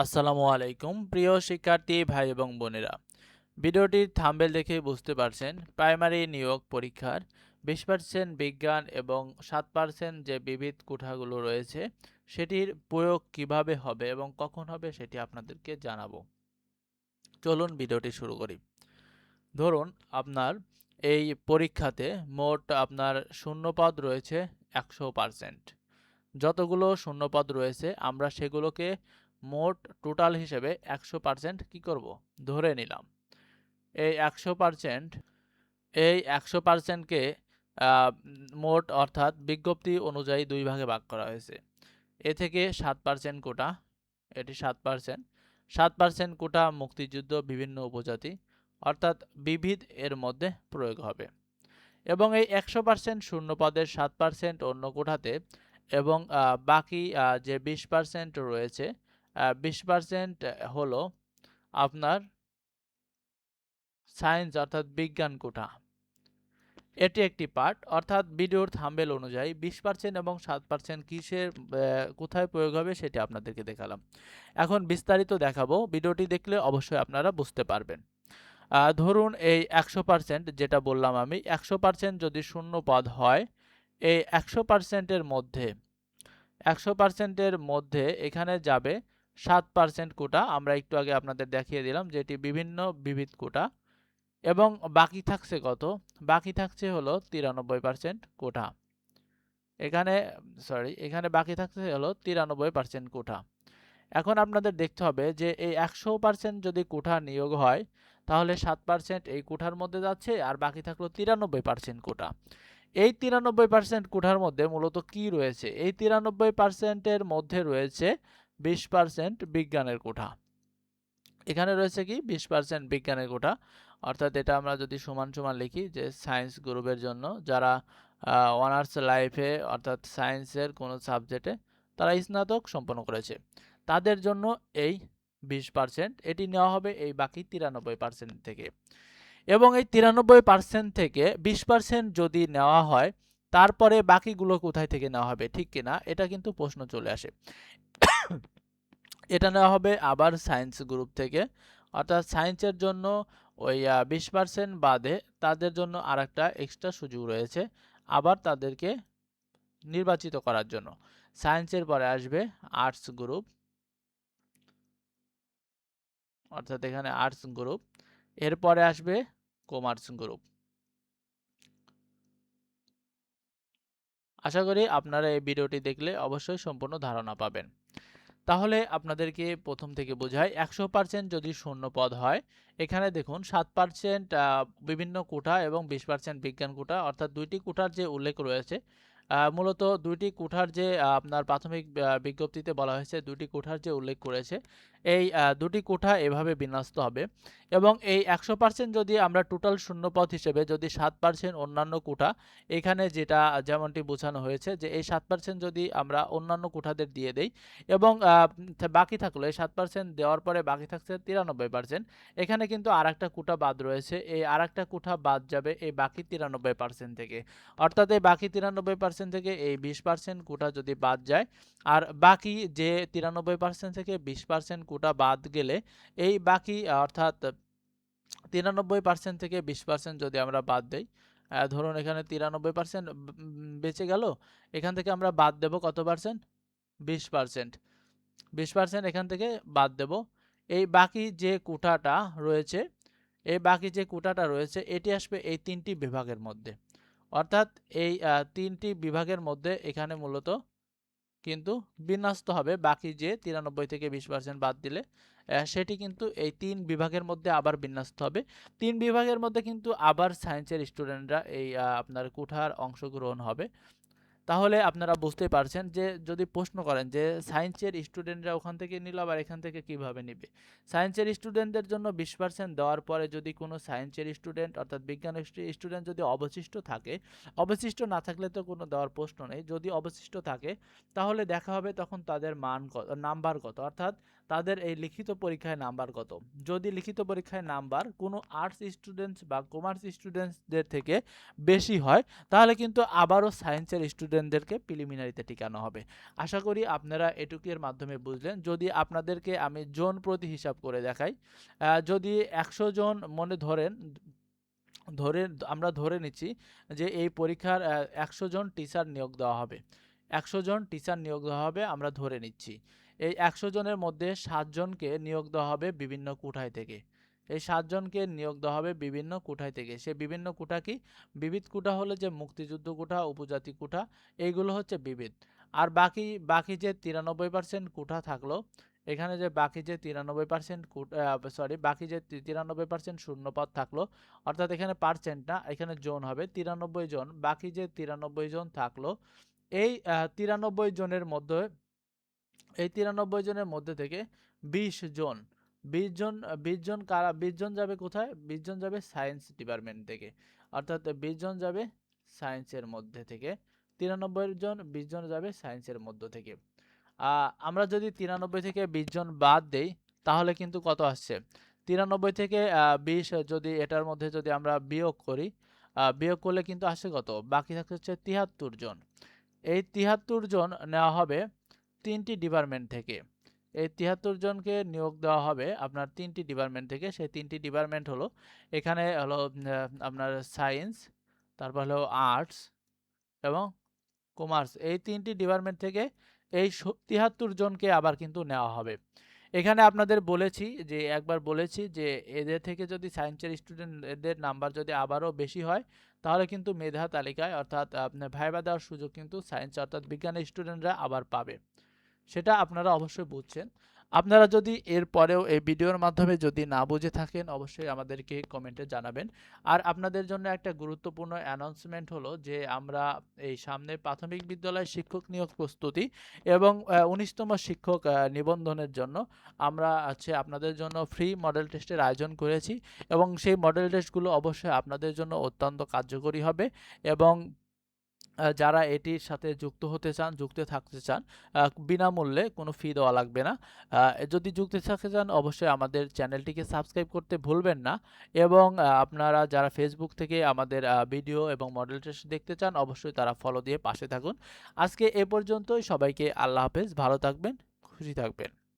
আসসালামু আলাইকুম, প্রিয় শিক্ষার্থী, ভাই এবং বোনেরা। ভিডিওটির থাম্বেল দেখে বুঝতে পারছেন, প্রাইমারি নিয়োগ পরীক্ষার বিশ পার্সেন্ট বিজ্ঞান এবং সাত পার্সেন্ট যে বিবিধ কোঠাগুলো রয়েছে, সেটির প্রয়োগ কীভাবে হবে এবং কখন হবে সেটি আপনাদেরকে জানাব। চলুন ভিডিওটি শুরু করি। ধরুন, আপনার এই পরীক্ষাতে মোট আপনার শূন্যপদ রয়েছে একশো পার্সেন্ট যতগুলো শূন্যপদ রয়েছে, আমরা সেগুলোকে মোট টোটাল হিসেবে একশো পার্সেন্ট কী করব? ধরে নিলাম। এই একশো পার্সেন্ট, এই একশো পার্সেন্টকে মোট অর্থাৎ বিজ্ঞপ্তি অনুযায়ী দুই ভাগে ভাগ করা হয়েছে। এ থেকে সাত পার্সেন্ট কোটা, এটি সাত পার্সেন্ট। সাত পার্সেন্ট কোটা মুক্তিযুদ্ধ বিভিন্ন উপজাতি, অর্থাৎ বিবিধ এর মধ্যে প্রয়োগ হবে। এবং এই একশো পার্সেন্ট শূন্য পদের সাত পার্সেন্ট অন্য কোঠাতে এবং বাকি যে বিশ পার্সেন্ট রয়েছে বিশ পার্সেন্ট হলো আপনার সায়েন্স অর্থাৎ বিজ্ঞান কোটা। এটি একটি পার্ট অর্থাৎ ভিডিওর থাম্বেল অনুযায়ী বিশ পার্সেন্ট এবং সাত পার্সেন্ট কিসের কোথায় প্রয়োগ হবে সেটি আপনাদেরকে দেখালাম। এখন বিস্তারিত দেখাবো, ভিডিওটি দেখলে অবশ্যই আপনারা বুঝতে পারবেন। ধরুন এই একশো পার্সেন্ট যেটা বললাম আমি, একশো পার্সেন্ট যদি শূন্য পদ হয়, এই একশো পার্সেন্টের মধ্যে, একশো পার্সেন্টের মধ্যে এখানে যাবে সাত পার্সেন্ট কোটা আমরা একটু আগে আপনাদের দেখিয়ে দিলাম যেটি বিভিন্ন বিবিধ কোটা এবং বাকি থাকছে কত? বাকি থাকছে হলো তিরানব্বই পার্সেন্ট কোটা। এখানে সরি এখানে বাকি থাকছে হলো তিরানব্বই পার্সেন্ট কোটা। এখন আপনাদের দেখতে হবে যে এই একশো পার্সেন্ট যদি কোঠা নিয়োগ হয়, তাহলে সাত পার্সেন্ট এই কোঠার মধ্যে যাচ্ছে আর বাকি থাকল তিরানব্বই পার্সেন্ট কোটা। এই তিরানব্বই পার্সেন্ট কোঠার মধ্যে মূলত কি রয়েছে? এই তিরানব্বই পার্সেন্টের মধ্যে রয়েছে বিশ পার্সেন্ট বিজ্ঞানের কোঠা। এখানে রয়েছে কি? বিশ পার্সেন্ট বিজ্ঞানের কোঠা। অর্থাৎ এটা আমরা যদি সমান সমান লিখি যে সায়েন্স গ্রুপের জন্য যারা অনার্স লাইফে অর্থাৎ সায়েন্সের কোনো সাবজেক্টে তারা স্নাতক সম্পন্ন করেছে। তাদের জন্য এই বিশ পার্সেন্ট এটি নেওয়া হবে এই বাকি তিরানব্বই পার্সেন্ট থেকে। এবং এই তিরানব্বই পার্সেন্ট থেকে বিশ পার্সেন্ট যদি নেওয়া হয়, তারপরে বাকিগুলো কোথায় থেকে নেওয়া হবে, ঠিক কিনা? এটা কিন্তু প্রশ্ন চলে আসে। এটা নেওয়া হবে আবার সায়েন্স গ্রুপ থেকে। অর্থাৎ সায়েন্সের জন্য ওই বিশ পার্সেন্ট বাদে তাদের জন্য আর একটা এক্সট্রা সুযোগ রয়েছে আবার তাদেরকে নির্বাচিত করার জন্য। সায়েন্সের পরে আসবে আর্টস গ্রুপ অর্থাৎ এখানে আর্টস গ্রুপ এরপরে আসবে কমার্স গ্রুপ আশা করি আপনারা এই ভিডিওটি দেখলে অবশ্যই সম্পূর্ণ ধারণা পাবেন। তাহলে আপনাদেরকে প্রথম থেকে বোঝায় একশো পার্সেন্ট যদি শূন্য পদ হয়, এখানে দেখুন সাত পার্সেন্ট বিভিন্ন কোটা এবং বিশ পার্সেন্ট বিজ্ঞান কোটা, অর্থাৎ দুইটি কোটার যে উল্লেখ রয়েছে মূলত দুইটি কোঠার যে আপনার প্রাথমিক বিজ্ঞপ্তিতে বলা হয়েছে, দুইটি কোঠার যে উল্লেখ করেছে এই দুটি কোঠা এভাবে বিন্যস্ত হবে এবং এই একশো পার্সেন্ট যদি আমরা টোটাল শূন্যপদ হিসেবে যদি সাত পার্সেন্ট অন্যান্য কোঠা, এখানে যেটা যেমনটি বোঝানো হয়েছে যে এই সাত পার্সেন্ট যদি আমরা অন্যান্য কোঠাদের দিয়ে দেই এবং বাকি থাকল, এই সাত পার্সেন্ট দেওয়ার পরে বাকি থাকছে তিরানব্বই পার্সেন্ট এখানে কিন্তু আর একটা কোঠা বাদ রয়েছে, এই আর একটা কোঠা বাদ যাবে এই বাকি তিরানব্বই পার্সেন্ট থেকে। অর্থাৎ এই বাকি তিরানব্বই পার্সেন্ট থেকে এই বিশ পার্সেন্ট কোঠা যদি বাদ যায়, আর বাকি যে তিরানব্বই পার্সেন্ট থেকে বিশ পার্সেন্ট কোটা বাদ গেলে এই বাকি, অর্থাৎ তিরানব্বই পার্সেন্ট থেকে বিশ পার্সেন্ট যদি আমরা বাদ দেই ধরুন এখানে তিরানব্বই পার্সেন্ট বেঁচে গেল, এখান থেকে আমরা বাদ দেব কত পার্সেন্ট বিশ পার্সেন্ট বিশ পার্সেন্ট এখান থেকে বাদ দেব। এই বাকি যে কোটাটা রয়েছে, এই বাকি যে কোটাটা রয়েছে, এটি আসবে এই তিনটি বিভাগের মধ্যে। অর্থাৎ এই তিনটি বিভাগের মধ্যে এখানে মূলত কিন্তু বিন্যস্ত হবে। বাকি যে তিরানব্বই থেকে বিশ পার্সেন্ট বাদ দিলে সেটি কিন্তু এই তিন বিভাগের মধ্যে আবার বিন্যস্ত হবে। তিন বিভাগের মধ্যে কিন্তু আবার সায়েন্সের স্টুডেন্টরা এই আপনার কুঠার অংশগ্রহণ হবে। তাহলে আপনারা বুঝতে পারছেন যে, যদি প্রশ্ন করেন যে সায়েন্সের স্টুডেন্টরা ওখান থেকে নিল আবার এখান থেকে কীভাবে নিবে? সায়েন্সের স্টুডেন্টদের জন্য বিশ পার্সেন্ট দেওয়ার পরে যদি কোনো সায়েন্সের স্টুডেন্ট অর্থাৎ বিজ্ঞান স্টুডেন্ট যদি অবশিষ্ট থাকে, অবশিষ্ট না থাকলে তো কোনো দেওয়ার প্রশ্ন নেই, যদি অবশিষ্ট থাকে, তাহলে দেখা হবে তখন তাদের মান কত নাম্বার কত, অর্থাৎ তাদের এই লিখিত পরীক্ষায় নাম্বার কত? যদি লিখিত পরীক্ষায় নাম্বার কোনো আর্টস স্টুডেন্টস বা কমার্স স্টুডেন্টসদের থেকে বেশি হয়, তাহলে কিন্তু আবারও সায়েন্সের স্টুডেন্টদেরকে প্রিলিমিনারিতে টিকানো হবে। আশা করি আপনারা এটুকের মাধ্যমে বুঝলেন। যদি আপনাদেরকে আমি জোন প্রতি হিসাব করে দেখাই যদি একশো জন মনে ধরেন, ধরে, আমরা ধরে নিচ্ছি যে এই পরীক্ষার একশো জন টিচার নিয়োগ দেওয়া হবে। একশো জন টিচার নিয়োগ দেওয়া হবে, আমরা ধরে নিচ্ছি। এই একশো জনের মধ্যে সাতজনকে নিয়োগ দেওয়া হবে বিভিন্ন কোঠায় থেকে। এই সাতজনকে নিয়োগ দেওয়া হবে বিভিন্ন কোঠায় থেকে। সে বিভিন্ন কোঠা কি? বিবিধ কোঠা হলো যে মুক্তিযুদ্ধ কোঠা, উপজাতি কোঠা, এইগুলো হচ্ছে বিবিধ। আর বাকি বাকি যে তিরানব্বই পার্সেন্ট কোঠা থাকল, এখানে যে বাকি যে তিরানব্বই পার্সেন্ট সরি বাকি যে তিরানব্বই পার্সেন্ট শূন্যপদ থাকল, অর্থাৎ এখানে পার্সেন্ট না, এখানে জোন হবে, তিরানব্বই জন। বাকি যে তিরানব্বই জন থাকল, এই তিরানব্বই জনের মধ্যে এই তিরানব্বই জনের মধ্যে থেকে বিশ জন বিশ জন বিশ জন কারা, বিশ জন যাবে কোথায়? বিশ জন যাবে সায়েন্স ডিপার্টমেন্ট থেকে। অর্থাৎ বিশ জন যাবে সায়েন্সের মধ্যে থেকে। তিরানব্বই জন, বিশ জন যাবে সায়েন্সের মধ্য থেকে। আমরা যদি তিরানব্বই থেকে বিশ জন বাদ দেই, তাহলে কিন্তু কত আসছে? তিরানব্বই থেকে বিশ যদি এটার মধ্যে যদি আমরা বিয়োগ করি বিয়োগ করলে কিন্তু আসে কত? বাকি থাকছে হচ্ছে তিয়াত্তর জন। এই তিয়াত্তর জন নেওয়া হবে তিনটি ডিপার্টমেন্ট থেকে। এই তিয়াত্তর জনকে নিয়োগ দেওয়া হবে আপনার তিনটি ডিপার্টমেন্ট থেকে। সেই তিনটি ডিপার্টমেন্ট হলো, এখানে হলো আপনার সায়েন্স তারপর হলো আর্টস এবং কমার্স এই তিনটি ডিপার্টমেন্ট থেকে এই তিয়াত্তর জনকে আবার কিন্তু নেওয়া হবে। এখানে আপনাদের বলেছি যে, একবার বলেছি যে, এদের থেকে যদি সায়েন্সের স্টুডেন্ট এদের নাম্বার যদি আবারও বেশি হয়, তাহলে কিন্তু মেধা তালিকায় অর্থাৎ ভাইবা দেওয়ার সুযোগ কিন্তু সায়েন্স অর্থাৎ বিজ্ঞানের স্টুডেন্টরা আবার পাবে। সেটা আপনারা অবশ্যই বুঝছেন। আপনারা যদি এর পরেও এই ভিডিওর মাধ্যমে যদি না বুঝে থাকেন, অবশ্যই আমাদেরকে কমেন্টে জানাবেন। আর আপনাদের জন্য একটা গুরুত্বপূর্ণ অ্যানাউন্সমেন্ট হলো যে, আমরা এই সামনে প্রাথমিক বিদ্যালয় শিক্ষক নিয়োগ প্রস্তুতি এবং উনিশতম শিক্ষক নিবন্ধনের জন্য আমরা আছে আপনাদের জন্য ফ্রি মডেল টেস্টের আয়োজন করেছি এবং সেই মডেল টেস্টগুলো অবশ্যই আপনাদের জন্য অত্যন্ত কার্যকরী হবে এবং যারা এটির সাথে যুক্ত হতে চান, যুক্ত থাকতে চান বিনামূল্যে কোনো ফি দেওয়া লাগবে না। যদি যুক্ত থাকতে চান, অবশ্যই আমাদের চ্যানেলটিকে সাবস্ক্রাইব করতে ভুলবেন না এবং আপনারা যারা ফেসবুক থেকে আমাদের ভিডিও এবং মডেল টেস্ট দেখতে চান, অবশ্যই তারা ফলো দিয়ে পাশে থাকুন। আজকে এ পর্যন্তই। সবাইকে আল্লাহ হাফেজ। ভালো থাকবেন, খুশি থাকবেন।